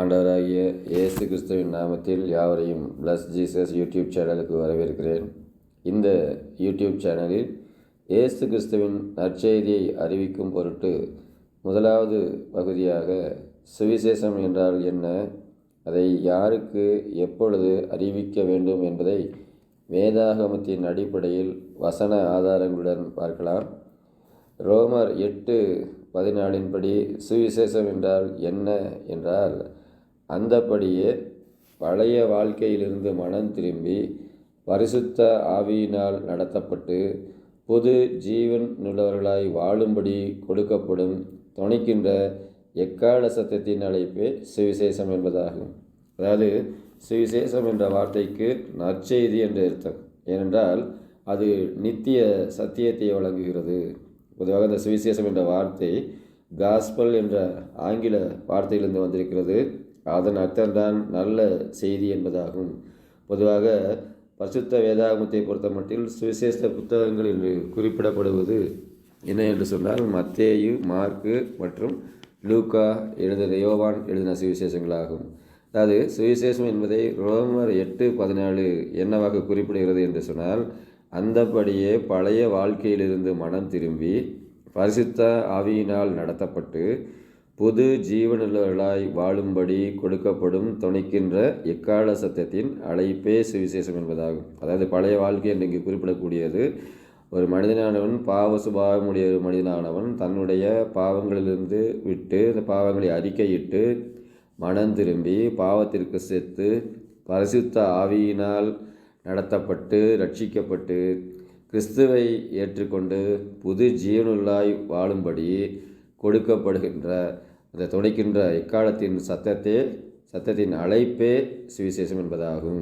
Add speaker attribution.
Speaker 1: ஆண்டவராகிய இயேசு கிறிஸ்துவின் நாமத்தில் யாவரையும் பிளஸ் ஜீசஸ் யூடியூப் சேனலுக்கு வரவேற்கிறேன். இந்த யூடியூப் சேனலில் இயேசு கிறிஸ்துவின் நற்செய்தியை அறிவிக்கும் பொருட்டு முதலாவது பகுதியாக சுவிசேஷம் என்றால் என்ன? அதை யாருக்கு எப்பொழுது அறிவிக்க வேண்டும் என்பதை வேதாகமத்தின் அடிப்படையில் வசன ஆதாரங்களுடன் பார்க்கலாம். ரோமர் எட்டு பதினாலின்படி சுவிசேஷம் என்றால் என்ன? என்றால் அந்தபடியே பழைய வாழ்க்கையிலிருந்து மனம் திரும்பி பரிசுத்த ஆவியினால் நடத்தப்பட்டு புது ஜீவன் உள்ளவர்களாய் வாழும்படி கொடுக்கப்படும் துணைக்கின்ற எக்கால சத்தியத்தின் அழைப்பே சுவிசேஷம் என்பதாகும். அதாவது சுவிசேஷம் என்ற வார்த்தைக்கு நற்செய்தி என்று அர்த்தம். ஏனென்றால் அது நித்திய சத்தியத்தை வழங்குகிறது. பொதுவாக இந்த சுவிசேஷம் என்ற வார்த்தை காஸ்பல் என்ற ஆங்கில வார்த்தையிலிருந்து வந்திருக்கிறது. அதன் அர்த்தம்தான் நல்ல செய்தி என்பதாகும். பொதுவாக பரிசுத்த வேதாகமத்தை பொறுத்த மட்டில் சுவிசேஷ புத்தகங்கள் என்று குறிப்பிடப்படுவது என்ன என்று சொன்னால் மத்தேயு மார்க்கு மற்றும் லூக்கா எழுதின யோவான் எழுதின சுவிசேஷங்களாகும். அதாவது சுவிசேஷம் என்பதை ரோமர் எட்டு பதினாலு என்னவாக குறிப்பிடுகிறது என்று சொன்னால் அந்தபடியே பழைய வாழ்க்கையிலிருந்து மனம் திரும்பி பரிசுத்த ஆவியினால் நடத்தப்பட்டு புது ஜீவனுள்ளவர்களாய் வாழும்படி கொடுக்கப்படும் துணைக்கின்ற எக்கால சத்தத்தின் அழைப்பே சுவிசேஷம் என்பதாகும். அதாவது பழைய வாழ்க்கை என்று இங்கு குறிப்பிடக்கூடியது. ஒரு மனிதனானவன் பாவ சுபாவமுடைய ஒரு மனிதனானவன் தன்னுடைய பாவங்களிலிருந்து விட்டு அந்த பாவங்களை அறிக்கையிட்டு மனம் திரும்பி பாவத்திற்கு செத்து பரிசுத்த ஆவியினால் நடத்தப்பட்டு ரட்சிக்கப்பட்டு கிறிஸ்துவை ஏற்றுக்கொண்டு புது ஜீவனுள்ளாய் வாழும்படி கொடுக்கப்படுகின்ற அந்த துடைக்கின்ற எக்காலத்தின் சத்தத்தே சத்தத்தின் அழைப்பே சுவிசேஷம் என்பதாகும்.